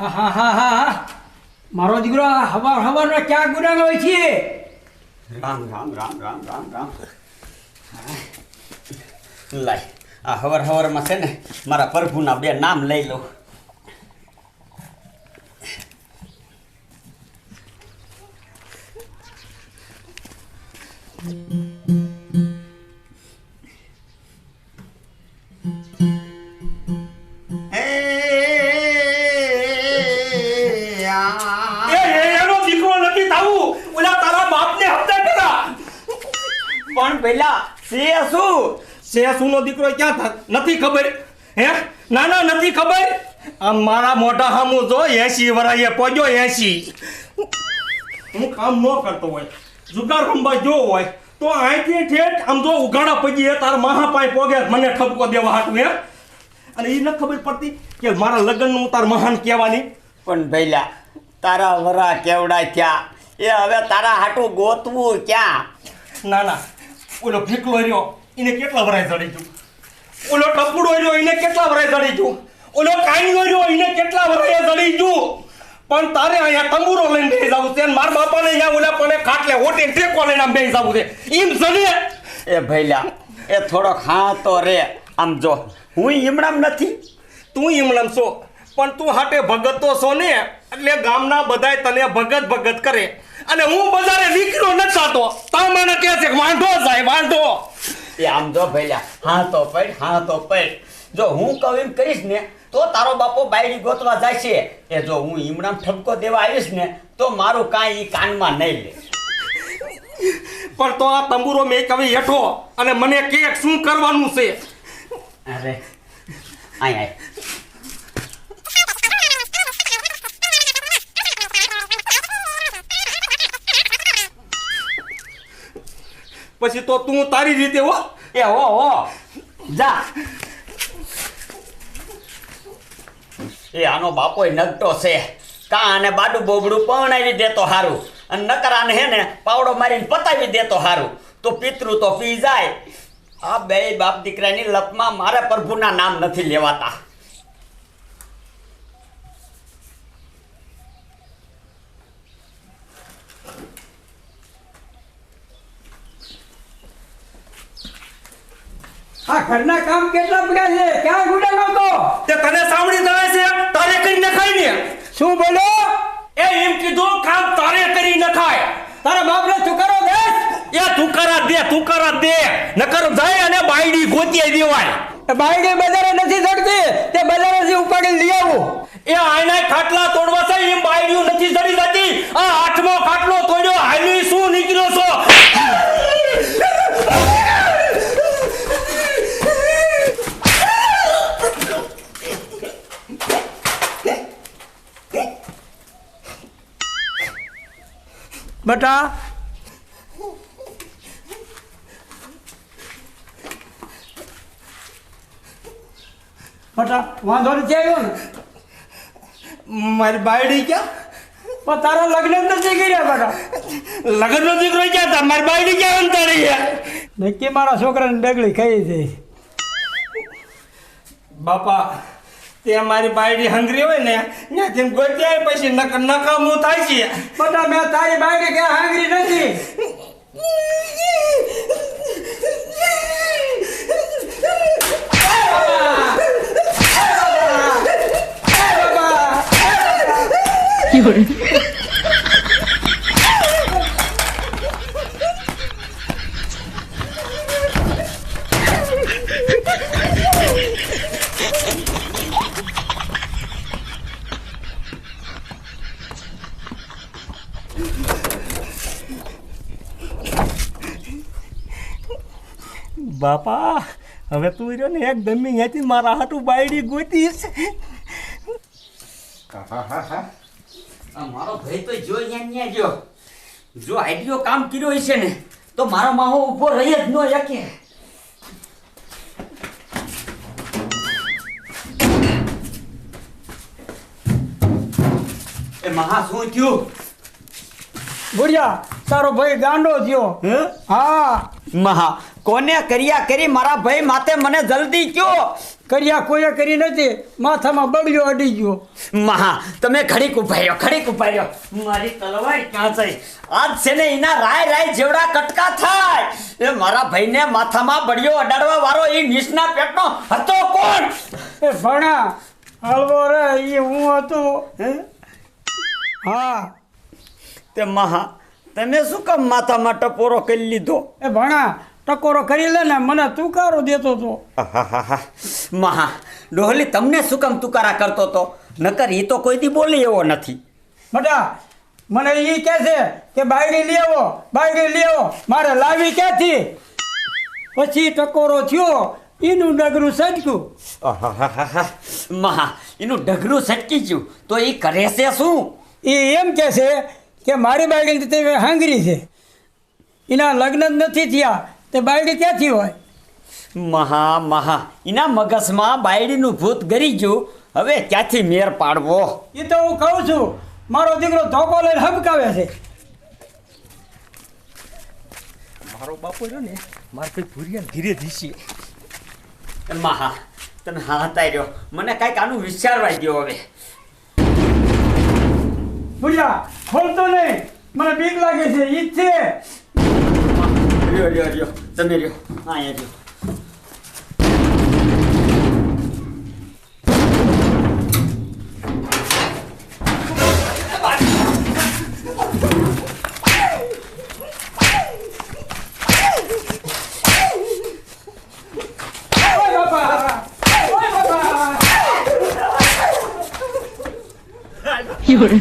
હા હા હા હા મારો દીકરો હવાર હવારનો ક્યાં ગુનાનો હોય છે? રામ રામ રામ રામ રામ રામ. લાય, આ હવાર હવારમાં છે ને મારા પ્રભુના બે નામ લઈ લઉં. એ પણ પેલા છે શું નો દીકરો ક્યાં થા નથી ખબર? હે? ના ના નથી ખબર? આ મારા મોટા હામું જો એસી વરાઈએ પોજો એસી હું કામ ન કરતો હોય. જુગાર રમવા જો હોય તો અહીંથી ઠેઠ આમ જો ઉઘાડા પગી તાર મહા પાય પોગે મને ઠપકો દેવા હાટું હે? અને એ ન ખબર પડતી કે મારા લગ્નનું તાર મહાન કહેવાની. પણ ભૈલા તારા વરા કેવડા થયા? એ હવે તારા હાટું ગોતવું ક્યાં? ના ના. ઓલો ભીકલો રહ્યો એને કેટલા વરાય ચડી ગયું? ઓલો ટપુડો રહ્યો એને કેટલા વરાય ચડી ગયું? ઓલો કાંઈનો રહ્યો એને કેટલા વરાય ચડી ગયું? પણ તારે અહીંયા તંબુરો લઈને બેસી જવું છે મારા બાપાને અહીંયા ઓલા પણ ખાટલે હોટે ટેકો લઈને આમ બેસી જવું છે. એમ સને એ ભૈલા એ થોડોક હા તો રે. આમ જો હું ઈમણામ નથી. તું હિમણામ છો? પણ તું હાટે ભગત તો છો ને એટલે ગામના બધાય તને ભગત ભગત કરે. અને હું બજારે નીકળ્યો નથી થતો તા મને કહે છે કે વાંઢો જાય વાંઢો. એ આમ જો ભૈલા હા તો પડ હા તો પડ. જો હું કહું એમ કરીશ ને તો તારો બાપો બાયડી ગોતવા જાય છે એ જો હું ઈમણામ ઠપકો દેવા આવીશ ને તો મારું કાંઈ ઈ કાનમાં નહીં લે. પણ તો આ તંબુરો મેં કવિ હેઠો અને મને કે શું કરવાનું છે? અરે આય આય. પછી તો તું તારી રીતે હો. એ હો હો. જા. એ આનો બાપોય નગટો છે. કા અને બાડું બોબડું પવણાવી દેતો હારું. અને નકરાને હે ને પાવડો મારીને પતાવી દેતો હારું. તો પિતૃ તો પી જાય. આ બે બાપ દીકરાની લપમાં મારા પ્રભુના નામ નથી લેવાતા. આ ઘરના કામ કેટલા પડ્યા છે? ક્યાં ગુનાનો તો તે તને સાંભળી જાય છે? તારે કરી નખાય ને? શું બોલો? એ એમ કીધું કામ તારે કરી નખાય. તારા બાપને ચુકારો દે એ તુકારા દે તુકારા દે. નકર જાય અને બાયડી ગોતી દેવાય. બાયડી બજારે નથી ચડતી. તે બજારેથી ઉપાડી લઈ આવું. એ આયના ખાટલા તોડવા છે એમ બાયડીઓ નથી ચડી જતી આ આઠમો ખાટલો તોડ્યો હાલી શું નીકળ્યો છો બટા. બટા વાંધો નથી આવ્યો ને. મારી બાયડી ક્યાં? પણ તારા લગ્ન નથી કર્યા બટા. લગ્ન નથી દીકરો ક્યાં? તા મારી બાયડી ક્યાં અંતર નક્કી મારા છોકરાને ડગલી ખાઈ જઈ બાપા તે મારી બાયડી હંગરી હોય ને, ત્યાંથી ગોતી પછી નકામું થાય છે. પણ મેં તારી બાયડી ક્યાં હાંગરી નથી? બાપા હવે તું રહ્યો ને એક ગમી અહીંયાથી મારા હાટું બાયડી ગોતીશ. મારો ભાઈ તો જો અહીંયા જો જો આઈડિયો કામ કર્યો હશે ને તો મારો માહો ઊભો રહી જ ન શકે એ મહા શું થયું? બુઢિયા તારો ભાઈ ગાંડો થયો. હે? હા. મહા કોને કર્યા કરી? મારા ભાઈ માથે મને જલ્દી કયો. કર્યા કોઈએ કરી નથી. માથામાં બગડ્યો અડી ગયો. મહા તમે ઘડીક ઊભા રહ્યો ઘડીક ઊભા રહ્યો. મારી તલવાર ક્યાં છે? આજ છે ને એના રાય રાય જેવડા કટકા થાય. એ મારા ભાઈને માથામાં બળિયો અડાડવા વાળો એ નીચના પેટનો હતો કોણ? એ ભણા હલવો રે એ હું હતો. હે? હા. તે મહા તમે શું કામ માથામાં ટપોરો કરી લીધો? એ ભણા ટકોરો કરી લે ને મને તુકારો દેતો તો. આહાહાહા. મહા ડોહલી તમને શું કામ તુકારા કરતો તો? નકર એ તો કોઈ દી બોલી એવો નથી. બટા મને એ કહે છે કે બાયડી લેવો બાયડી લેવો મારે લાવી ક્યાંથી? પછી ટકોરો થયો એનું ડગરું સટક્યું. મહા એનું ડગરું સટકી ગયું. તો એ કરે છે શું? એ એમ કહે છે કે મારી બાયડી તે હાંગરી છે. એના લગ્ન જ નથી થયા. તે બાયડી ક્યાંથી હોય? મહા મહા. એના મગજમાં બાયડીનું ભૂત ગરી ગયું. હવે ક્યાંથી મેર પાડવો? એ તો હું કહું છું મારો દીકરો ધોકો લઈને હબકાવે છે. મારો બાપો રહ્યો ને મારે કઈ ભૂરિયા ધીરે ધીસી મહા તને હા હતા રહ્યો. મને કાંઈક આનું વિચારવા દો હવે. ભૂલ્યા ખોલતો નહીં. મને બીક લાગે છે ઈ જ છે. રહ્યો રહ્યો રહ્યો તમે રહ્યો અહીંયા રહ્યો ઓય બાપા ઓય બાપા 有人，